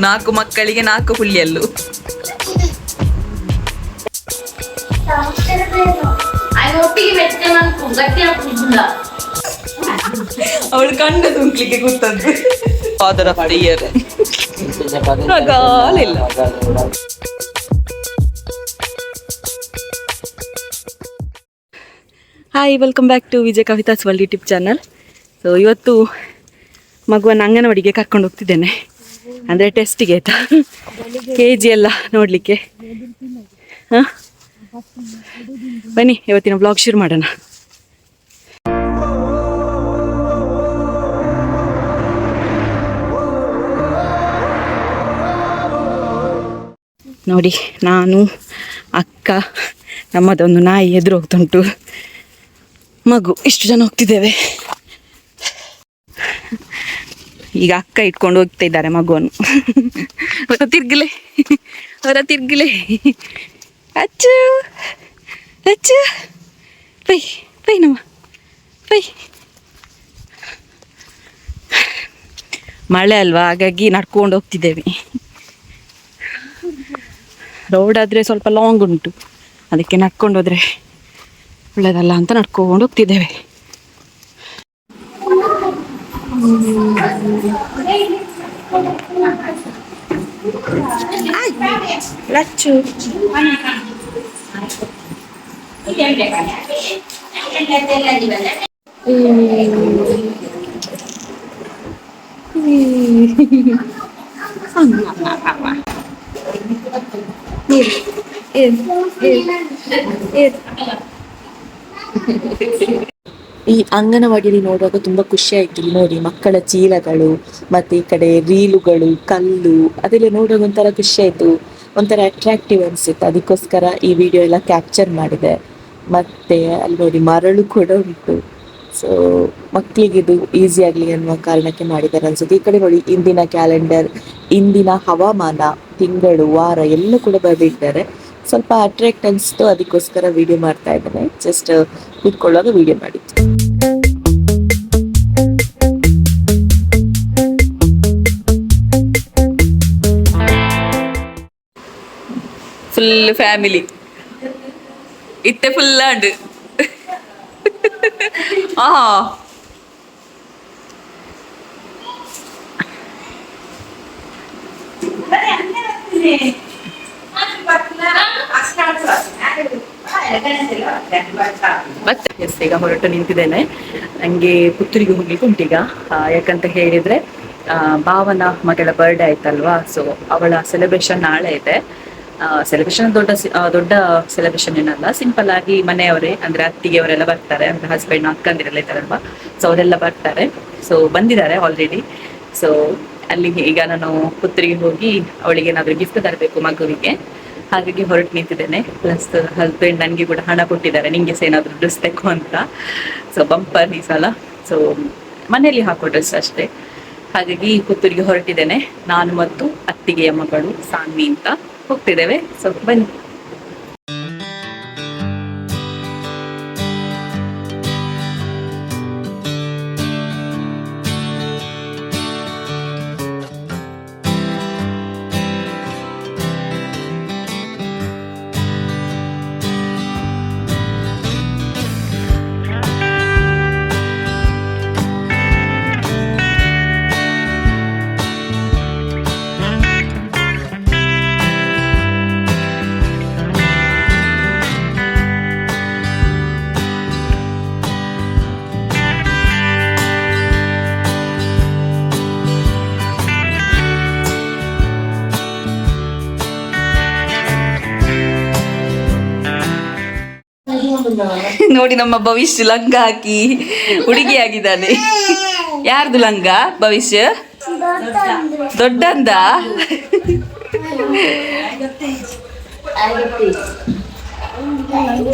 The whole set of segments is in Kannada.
ನಾಲ್ಕು ಮಕ್ಕಳಿಗೆ ನಾಲ್ಕು ಹಾಕುದಿಲ್ಲ ಅವಳು ಕಣ್ಣು ತುಂಬಲಿಕ್ಕೆ ಕೂತದ್ದು. ಫಾದರ್ ಆಫ್ ದ ಇಯರ್ ಇಲ್ಲ hi welcome back to Vijay Kavitha's world YouTube channel so ಇವತ್ತು ಮಗುವನ್ನು ಅಂಗನವಾಡಿಗೆ ಕರ್ಕೊಂಡು ಹೋಗ್ತಿದ್ದೇನೆ. ಅಂದರೆ ಟೆಸ್ಟಿಗೆ ಆಯಿತಾ? ಕೆ ಜಿ ಎಲ್ಲ ನೋಡಲಿಕ್ಕೆ. ಹಾಂ? ಬನ್ನಿ, ಇವತ್ತಿನ ಬ್ಲಾಗ್ ಶುರು ಮಾಡೋಣ. ನೋಡಿ, ನಾನು, ಅಕ್ಕ, ನಮ್ಮದೊಂದು ನಾಯಿ ಎದುರು ಹೋಗ್ತುಂಟು ಮಗು, ಇಷ್ಟು ಜನ ಹೋಗ್ತಿದ್ದೇವೆ. ಈಗ ಅಕ್ಕ ಇಟ್ಕೊಂಡು ಹೋಗ್ತಾ ಇದ್ದಾರೆ ಮಗುವನ್ನು. ಹೊರ ತಿರ್ಗಿಲೆ ಹೊರ ತಿರ್ಗಿಲೆ. ಅಚ್ಚು ಅಚ್ಚು. ಪೈ ಪೈ ನಮ್ಮ, ಪೈ. ಮಳೆ ಅಲ್ವಾ, ಹಾಗಾಗಿ ನಡ್ಕೊಂಡು ಹೋಗ್ತಿದ್ದೇವೆ. ರೋಡ್ ಆದರೆ ಸ್ವಲ್ಪ ಲಾಂಗ್ ಉಂಟು. ಅದಕ್ಕೆ ನಡ್ಕೊಂಡು ಹೋದ್ರೆ ಒಳ್ಳೇದಲ್ಲ ಅಂತ ನಡ್ಕೊಂಡು ಹೋಗ್ತಿದ್ದೇವೆ ಲಚ್ಚು ಈ ಅಂಗನವಾಡಿಯಲ್ಲಿ ನೋಡುವಾಗ ತುಂಬಾ ಖುಷಿ ಆಯ್ತು. ನೋಡಿ ಮಕ್ಕಳ ಚೀಲಗಳು, ಮತ್ತೆ ಈ ಕಡೆ ರೀಲುಗಳು, ಕಲ್ಲು, ಅದೆಲ್ಲ ನೋಡುವಾಗ ಒಂಥರ ಖುಷಿ ಆಯ್ತು. ಒಂಥರ ಅಟ್ರಾಕ್ಟಿವ್ ಅನ್ಸುತ್ತೆ. ಅದಕ್ಕೋಸ್ಕರ ಈ ವಿಡಿಯೋ ಎಲ್ಲ ಕ್ಯಾಪ್ಚರ್ ಮಾಡಿದೆ. ಮತ್ತೆ ಅಲ್ಲಿ ನೋಡಿ ಮರಳು ಕೂಡ ಉಂಟು. ಸೊ ಮಕ್ಕಳಿಗೆ ಇದು ಈಸಿ ಆಗಲಿ ಅನ್ನುವ ಕಾರಣಕ್ಕೆ ಮಾಡಿದ್ದಾರೆ ಅನ್ಸುತ್ತೆ. ಈ ಕಡೆ ನೋಡಿ ಇಂದಿನ ಕ್ಯಾಲೆಂಡರ್ ಇಂದಿನ ಹವಾಮಾನ, ತಿಂಗಳು, ವಾರ ಎಲ್ಲ ಕೂಡ ಬರೆದಿದ್ದಾರೆ. ಸ್ವಲ್ಪ ಅಟ್ರಾಕ್ಟ್ ಅನಿಸ್ತು ಅದಕ್ಕೋಸ್ಕರ ವಿಡಿಯೋ ಮಾಡ್ತಾ ಇದ್ದೇನೆ. ಜಸ್ಟ್ ಕುತ್ಕೊಳ್ಳೋದು ವಿಡಿಯೋ ಮಾಡಿತ್ತು ಫುಲ್ ಫ್ಯಾಮಿಲಿ ಇತ್ತೆ ಫುಲ್ ಅಂಡ್ ಆ ಈಗ ಹೊರಟು ನಿಂತಿದ್ದೇನೆ. ನಂಗೆ ಪುತ್ತೂರಿಗೆ ಹೋಗ್ಲಿಕ್ಕೆ ಉಂಟೀಗ. ಯಾಕಂತ ಹೇಳಿದ್ರೆ ಭಾವನ ಮಗಳ ಬರ್ಡೇ ಆಯ್ತಲ್ವಾ? ಸೊ ಅವಳ ಸೆಲೆಬ್ರೇಷನ್ ನಾಳೆ ಇದೆ. ಸೆಲೆಬ್ರೇಷನ್ ದೊಡ್ಡ ದೊಡ್ಡ ಸೆಲೆಬ್ರೇಷನ್ ಏನಲ್ಲ ಸಿಂಪಲ್ ಆಗಿ ಮನೆಯವರೇ, ಅಂದ್ರೆ ಅತ್ತಿಗೆಯವರೆಲ್ಲ ಬರ್ತಾರೆ, ಅಂದ್ರೆ ಹಸ್ಬೆಂಡ್ ಅಕ್ಕಂದಿರೆಲ್ಲ ಇದ್ದಾರಲ್ವಾ? ಸೊ ಅವರೆಲ್ಲ ಬರ್ತಾರೆ. ಸೊ ಬಂದಿದ್ದಾರೆ ಆಲ್ರೆಡಿ ಸೊ ಅಲ್ಲಿಗೆ ಈಗ ನಾನು ಪುತ್ರಿಗೆ ಹೋಗಿ ಅವಳಿಗೆ ಏನಾದ್ರು ಗಿಫ್ಟ್ ತರಬೇಕು ಮಗುವಿಗೆ. ಹಾಗಾಗಿ ಹೊರಟು ನಿಂತಿದ್ದೇನೆ. ಪ್ಲಸ್ ಹಸ್ಬೆಂಡ್ ನನಗೆ ಕೂಡ ಹಣ ಕೊಟ್ಟಿದ್ದಾರೆ. ನಿಂಗೆ ಸಹ ಏನಾದ್ರು ಡ್ರೆಸ್ ತೆಕ್ಕು ಅಂತ. ಸೊ ಬಂಪರ್ ಈ ಸಲ. ಸೊ ಮನೆಯಲ್ಲಿ ಹಾಕೋ ಡ್ರೆಸ್ ಅಷ್ಟೇ. ಹಾಗಾಗಿ ಪುತ್ತೂರಿಗೆ ಹೊರಟಿದ್ದೇನೆ. ನಾನು ಮತ್ತು ಅತ್ತಿಗೆಯ ಮಗಳು ಸಾನ್ವಿ ಅಂತ ಹೋಗ್ತಿದ್ದೇವೆ. ಸೊ ಬನ್ನಿ. ನೋಡಿ ನಮ್ಮ ಭವಿಷ್ಯ ಲಂಗ ಹಾಕಿ ಹುಡುಗಿಯಾಗಿದ್ದಾನೆ. ಯಾರ್ದು ಲಂಗ ಭವಿಷ್ಯ? ದೊಡ್ಡಂದ?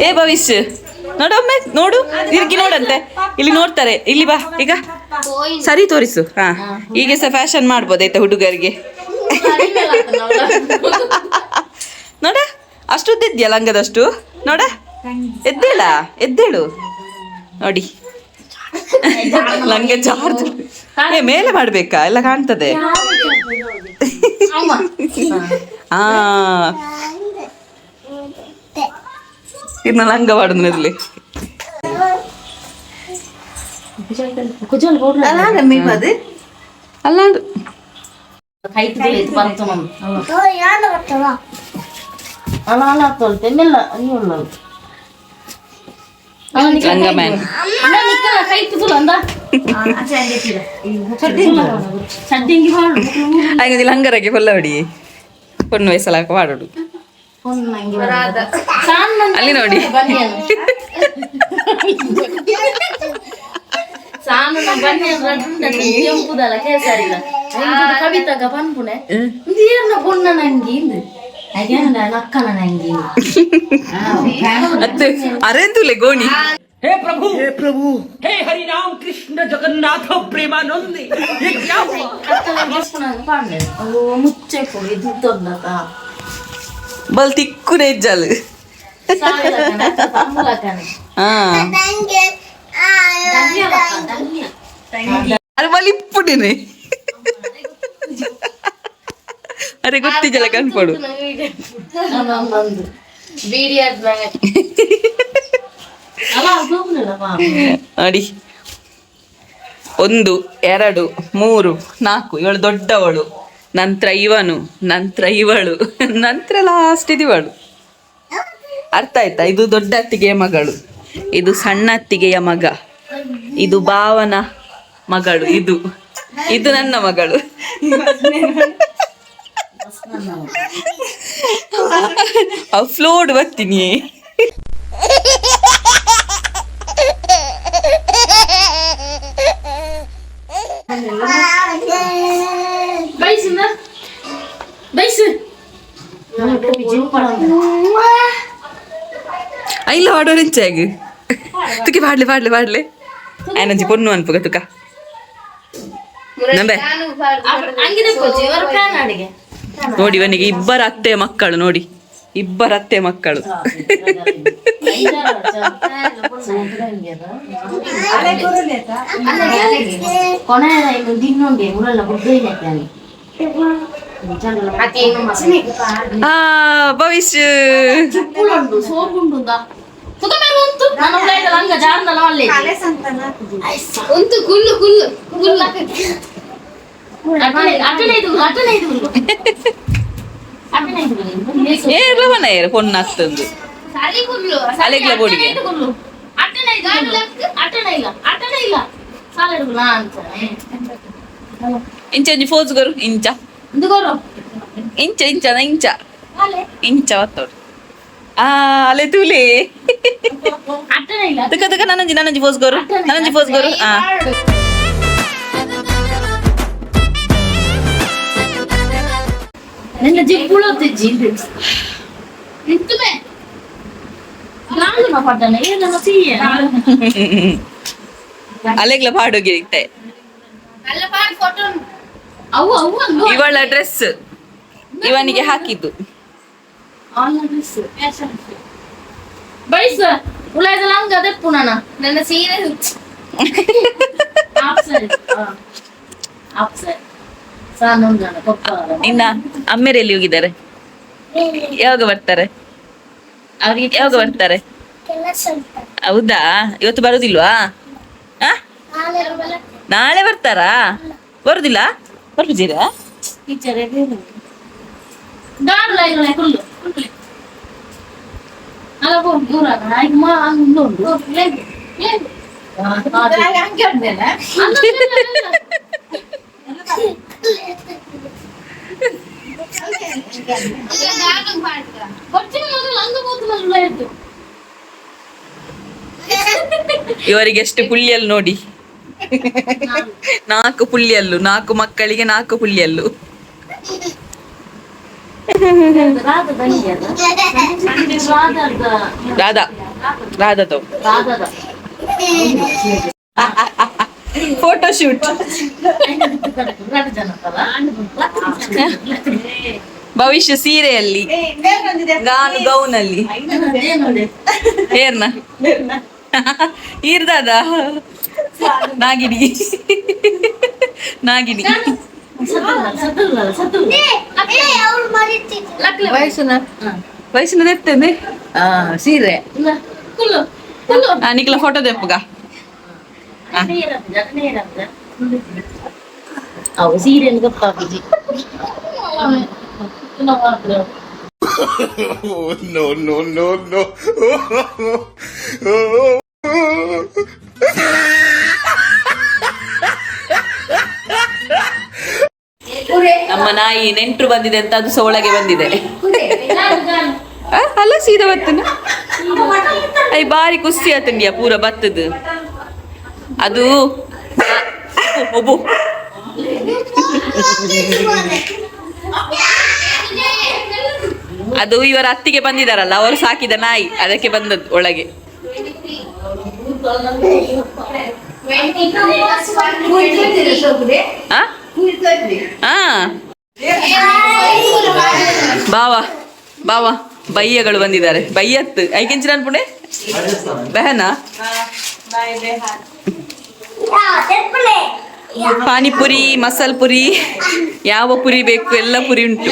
ಏ ಭವಿಷ್ಯ, ನೋಡೊಮ್ಮೆ, ನೋಡು ತಿರುಗಿ ನೋಡಂತೆ. ಇಲ್ಲಿ ನೋಡ್ತಾರೆ, ಇಲ್ಲಿ ಬಾ, ಈಗ. ಸರಿ ತೋರಿಸು, ಹಾ. ಈಗ ಸಹ ಫ್ಯಾಷನ್ ಮಾಡ್ಬೋದು ಆಯ್ತಾ ಹುಡುಗರಿಗೆ. ನೋಡ ಅಷ್ಟು ಉದ್ದಿದ್ಯಾ ಲಂಗದಷ್ಟು? ನೋಡ. ಎದ್ದೇಳ ಎದ್ದೇಳು. ನೋಡಿ. ನಂಗೆ ಚಾರ್ಜ್ ಏ ಮೇಲೆ ಮಾಡ್ಬೇಕಾ? ಎಲ್ಲ ಕಾಣ್ತದೆ. ಆ. ಇನ್ನು ಲಂಗ ಮಾಡುದು ಅಲ್ಲ ಅಲ್ಲ ಅದು ಲಂಗ ಮ್ಯಾನ್ ಹಾಗೆ ಲಂಗರಕ್ಕೆ ಕೊಲ್ಲವಡಿ பொண்ணு ವಯಸ್ಸಲಾಕ ಮಾಡೋಡು ಅಲ್ಲಿ ನೋಡಿ ಸಾನು ಬನ್ನಿ ಕೆಂಪುದಲ್ಲ ಕೇಸರಿಲ್ಲ ಕವಿತಾಗ ಪನ್ಪುಣೆ ನೀರ್ನ ಬೊಣ್ಣ ನಂಗೆ अरे तू लेगो हे प्रभु हे प्रभु हे हरि राम कृष्ण जगन्नाथ प्रेमानंद ये क्या हुआ बल्ति कुने जल अरे वाली पुटी नहीं ಅರೆ ಗೊತ್ತಿದ್ದಲ್ಲ ಕನ್ಪಡು ಅಡಿ. ಒಂದು ಎರಡು ಮೂರು ನಾಲ್ಕು. ಇವಳು ದೊಡ್ಡವಳು. ನಂತರ ಇವನು ನಂತರ ಇವಳು. ನಂತರ ಲಾಸ್ಟ್ ಇದಿವಳು ಅರ್ಥ ಆಯ್ತಾ? ಇದು ದೊಡ್ಡ ಅತ್ತಿಗೆಯ ಮಗಳು. ಇದು ಸಣ್ಣ ಅತ್ತಿಗೆಯ ಮಗ. ಇದು ಭಾವನ ಮಗಳು. ಇದು. ಇದು ನನ್ನ ಮಗಳು. ಫ್ಲೋಡ್ ಬರ್ತೀನಿ. ಬೈಸಿಂದ ಬೈಸು. ಇಲ್ಲ ವಾಡೋರ್ ಹೆಂಚಾಗ ತುಕಿ ಪಾಡ್ಲೆ ಪಾಡ್ಲೆ ಅಂಗಿನ ಆಯ್ನಂಜಿ ಪೊನ್ನು ಅನ್ಪಗ ತುಕ ನಂಬೆ ಹಂಗಿದೆ ಕೋಚಿ ಇವರು ಫ್ಯಾನ್ ಅಡಿಗೆ ನೋಡಿ ಇವನಿಗೆ ಇಬ್ಬರ ಅತ್ತೆ ಮಕ್ಕಳು ನೋಡಿ ಇಬ್ಬರ ಅತ್ತೆ ಮಕ್ಕಳು ಕೊನೆಯ ಇನ್ನು ದಿನ್ನೊಂದೆ ಊರೆಲ್ಲ ಬುದ್ಧ ಇಲ್ಲಕ್ಕೆ ಆ ಭವಿಷ್ಯ ಉಂಟು ಸೋಪುಂಟು ತುಕಮೇಲೆ ಉಂಟು ನನ್ನ ಪ್ಲೇಟ್ ಹಂಗ ಜಾರ್ನಲ್ಲ ಅಲ್ಲೇ ಉಂಟು ಕುಲ್ಲು ಕುಲ್ಲು ಕುಲ್ಲು ಅಟನೆ ಅಟನೆ ಇದು ಅಟನೆ ಇದು ಅಟನೆ ಇದು ಏರ್ಲ ಮನ ಏರು ಪೊನ್ನ ಹತ್ತಂದು ಸಾಲಿ ಕುಲ್ಲು ಸಾಲಿಗ್ಲ ಬೋಡಿಗೆ. ಕುಲ್ಲು ಅಟನೆ ಇದು ಅಟನೆ ಇಲ್ಲ ಅಟನೆ ಇಲ್ಲ ಸಾಲ ಇಡುಲ್ಲ ಅಂತ ಇಂಚ ಒಂಜಿ ಫೋಸ್ ಗರು ಇಂಚ ಇದು ಗೊರು ಇಂಚ ಇಂಚನ ಇಂಚ ಅಲ್ಲೇ ಇಂಚ ಒತ್ತೋಡು ಆ ಅಲೆ ತೂಲೆ ಅಟನೆ ಇಲ್ಲ ತುಕ ತುಕ ನನ್ನಂಜಿ ನನ್ನಂಜಿ ಫೋಸ್ ಗರು ನನ್ನಂಜಿ ಫೋಸ್ ಗರು ಆ ನಿನ್ನ ಜಿಪ್ಪುಳು ತಿಜ್ಜಿ ನಿಂತುಮೆ ನಾನು ನಾ ಪಟ್ಟಣ ಏನನ್ನ ಸಿಹಿಯ ಅಲೆಗ್ಲ ಪಾಡೋಗಿ ಇತ್ತೆ ಅಲ್ಲ ಪಾಡ್ ಫೋಟೋ ಅವು ಅವು ಅಲ್ವ ಇವಳ ಡ್ರೆಸ್ ಇವನಿಗೆ ಹಾಕಿದ್ದು ಬೈಸ ಉಳಾಯ್ದಲ್ಲ ಹಂಗ ಅದೇ ಪುನನ ನನ್ನ ಸೀರೆ ಸಾನೊಂದನ ಕೊಪ್ಪ ಇನ್ನ ಅಮ್ಮೆರೆಲ್ಲಿ ಹೋಗಿದ್ದಾರೆ. ಯಾವಾಗ ಬರ್ತಾರೆ? ಅವ್ರಿಗೆ ಯಾವಾಗ ಬರ್ತಾರೆ? ಹೌದಾ? ಇವತ್ತು ಬರುದಿಲ್ವಾ? ಆ? ನಾಳೆ ಬರ್ತಾರಾ? ಬರುದಿಲ್ಲ? ಬರ್ಬಿದ್ದೀರಾ ಟೀಚರ್ ಗಾರ್ಲ ಇಲ್ಲ ಕುಲ್ಲು ಅಲ್ಲ ಬೋ ದೂರಾಗ ಆಯ್ತು ಮಾ ಹಂಗೆ ಉಂಟು ಏನು ಏನು ಹಂಗೆ ಉಂಟಲ್ಲ ಕೊಚ್ಚಿನ ಮೊದಲು ಹಂಗೆ ಕೂತು ಆಯ್ತು ಇವರಿಗೆ ಎಷ್ಟು ಪುಳ್ಳಿಯಲ್ಲಿ ನೋಡಿ. ನಾಲ್ಕು ಪುಳ್ಳಿಯಲ್ಲು ನಾಲ್ಕು ಮಕ್ಕಳಿಗೆ ನಾಲ್ಕು ಪುಳ್ಳಿಯಲ್ಲು. ರಾಧಾ ರಾಧದ ರಾಧಾ ಫೋಟೋ ಶೂಟ್ ಜನ ಭವಿಷ್ಯ ಸೀರೆಯಲ್ಲಿ. ಗಾನು ಗೌನಲ್ಲಿ. ಹೇರ್ನ ಇರ್ದಾದ? ನಾಗಿನಿ ನಾಗಿನಿ ವಯಸ್ಸಿನ ಎತ್ತೇನೆ ಸೀರೆ. ಕುಲ್ಲು ಕುಲ್ಲು. ನಿಕ್ಲ ಫೋಟೋ ದೆಪ್ಪಗ ಅವು ಸೀರೆ ಗೊತ್ತಾಗುದು Oh, no, no, no, no. ನಮ್ಮ ನಾಯಿ ನೆಂಟ್ರು ಬಂದಿದೆ ಅಂತ ಅದು ಸಹ ಒಳಗೆ ಬಂದಿದೆ. ಆ, ಅಲ್ಲ ಸೀದಾ ಬತ್ತನ? ಐ ಬಾರಿ ಖುಷಿ ಆತಂಡಿಯ ಪೂರ ಬತ್ತದ. ಅದು ಒಬ್ಬು ಅದು ಇವರ ಅತ್ತಿಗೆ ಬಂದಿದಾರಲ್ಲ, ಅವರು ಸಾಕಿದ ನಾಯಿ, ಅದಕ್ಕೆ ಬಂದದ್ದು ಒಳಗೆ. ಬಾವ ಬಾವ ಬಯ್ಯಗಳು ಬಂದಿದ್ದಾರೆ. ಬಯ್ಯತ್ ಐಕೆಂಚಿನ ಪುಣೆ? ಬೆಹನ? ಪಾನಿಪುರಿ, ಮಸಾಲ್ ಪುರಿ, ಯಾವ ಪುರಿ ಬೇಕು ಎಲ್ಲ ಪುರಿ ಉಂಟು.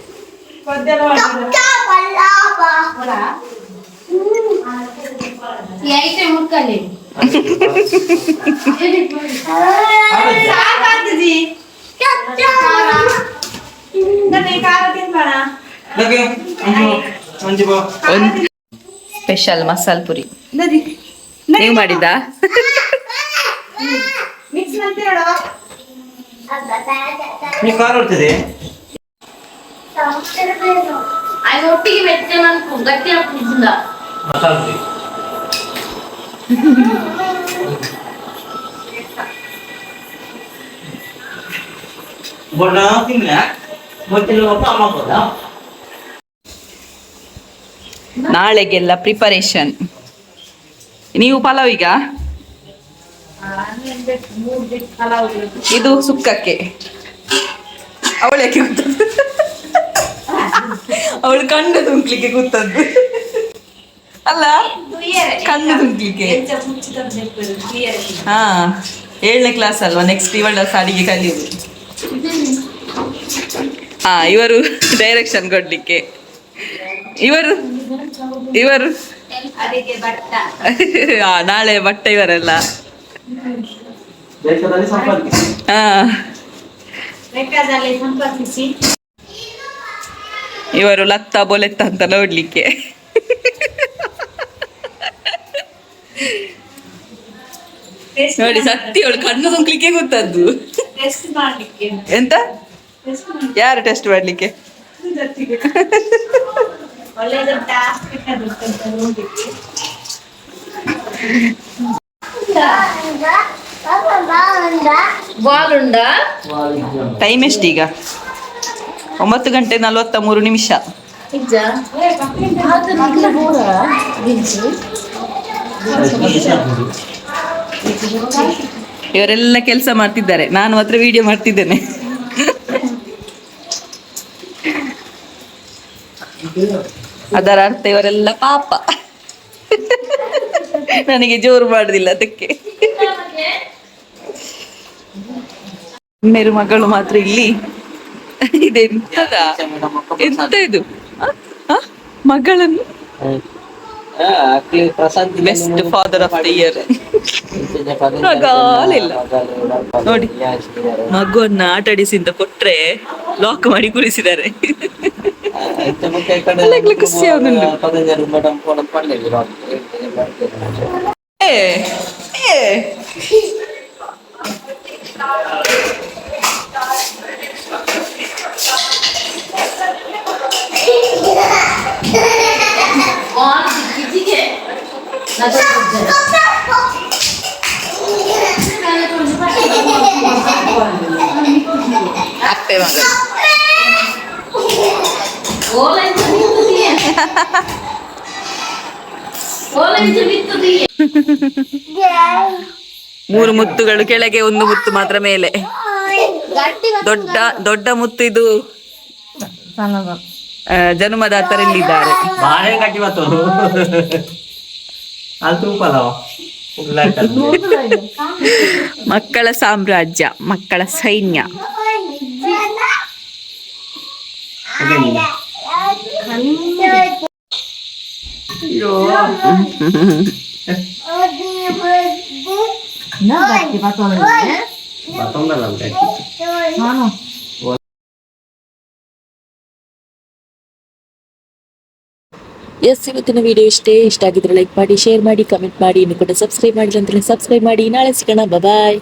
ಸ್ಪೆಷಲ್ ಮಸಾಲ್ ಪುರಿ. ನೀವು ಮಾಡಿದ್ದ? ನೀವು ಕಾರ್ ಓಡ್ತದೆ ఆయన ఒట్టికి పెట్టాను అనుకో గట్టిగా కూర్చుందా ಮಸಾಲ ಪುರಿ ಬಣ್ಣ ತಿನ್ನ ಮೊದಲು ಅಮ್ಮ ಹೋದ ನಾಳೆಗೆಲ್ಲ ಪ್ರಿಪರೇಷನ್ ನೀವು ಪಲಾವ್ ಈಗ ಇದು ಸುಕ್ಕಕ್ಕೆ ಅವಳಕ್ಕೆ ಕೂತದ್ದು ಅವಳು ಕಣ್ಣು ತುಂಬ್ಲಿಕ್ಕೆ ಕೂತದ್ದು. ಅಲ್ಲ ಕಣ್ಣು ತುಂಬ್ಲಿಕ್ಕೆ. ಹಾ ಏಳನೇ ಕ್ಲಾಸ್ ಅಲ್ವಾ? ನೆಕ್ಸ್ಟ್ ಇವಳ ಸಾರಿಗೆ ಕಲಿಯುದು. ಹಾ ಇವರು ಡೈರೆಕ್ಷನ್ ಕೊಡ್ಲಿಕ್ಕೆ. ಇವರು ಇವರು. ಹಾ ನಾಳೆ ಬಟ್ಟೆ ಇವರೆಲ್ಲ. ಹಾ. ಇವರು ಲತ್ತ ಬೊಲೆತ್ತ ಅಂತ ನೋಡ್ಲಿಕ್ಕೆ. ನೋಡಿ ಸತ್ತಿ ಅವಳು ಕಣ್ಣು ಸುಂಕ್ಲಿಕ್ಕೆ ಗೊತ್ತದ್ದು. ಎಂತ? ಯಾರು ಟೆಸ್ಟ್ ಮಾಡ್ಲಿಕ್ಕೆ? ಬಾಲ್ ಉಂಡ ಟೈಮ್ ಎಷ್ಟೀಗ? ಒಂಬತ್ತು ಗಂಟೆ ನಲವತ್ತ ಮೂರು ನಿಮಿಷ. ಇವರೆಲ್ಲ ಕೆಲಸ ಮಾಡ್ತಿದ್ದಾರೆ. ನಾನು ಮಾತ್ರ ವಿಡಿಯೋ ಮಾಡ್ತಿದ್ದೇನೆ. ಅದರ ಅರ್ಥ ಇವರೆಲ್ಲ ಪಾಪ. ನನಗೆ ಜೋರು ಮಾಡುದಿಲ್ಲ ಅದಕ್ಕೆ. ಮೇರು ಮಗಳು ಮಾತ್ರ ಇಲ್ಲಿ. ಇದೆಂತದ ಎಂತ ಇದು? ಮಗಳನ್ನು? Best father of the year. ನೋಡಿ ಮಗುವನ್ನ ಆಟಾಡಿಸಿ ಅಂತ ಕೊಟ್ರೆ ಲಾಕ್ ಮಾಡಿ ಕುರಿಸಿದ್ದಾರೆ. ಖುಷಿ. ಏ ಏ. ಮಗಳು ಮೂರು ಮುತ್ತುಗಳು ಕೆಳಗೆ ಒಂದು ಮುತ್ತು ಮಾತ್ರ ಮೇಲೆ. ದೊಡ್ಡ ದೊಡ್ಡ ಮುತ್ತು ಇದು. ಜನ್ಮದಾತರಲ್ಲಿದ್ದಾರೆ. ಬಾಳೆ ಕಟ್ಟಿ ಬತ್ತು ಅದು ತೂಪಲ್ಲ ಮಕ್ಕಳ ಸಾಮ್ರಾಜ್ಯ ಮಕ್ಕಳ ಸೈನ್ಯ. ಮತ್ತೊಂದಲ್ಲ ಎಸ್ ಇವತ್ತಿನ ವಿಡಿಯೋ ಇಷ್ಟೇ. ಇಷ್ಟ ಆಗಿದ್ರೆ ಲೈಕ್ ಮಾಡಿ ಶೇರ್ ಮಾಡಿ ಕಮೆಂಟ್ ಮಾಡಿ. ಇನ್ನು ಕೂಡ ಸಬ್ಸ್ಕ್ರೈಬ್ ಮಾಡಿಲ್ಲ ಅಂದ್ರೆ ಸಬ್ಸ್ಕ್ರೈಬ್ ಮಾಡಿ. ನಾಳೆ ಸಿಗೋಣ. ಬಾಯ್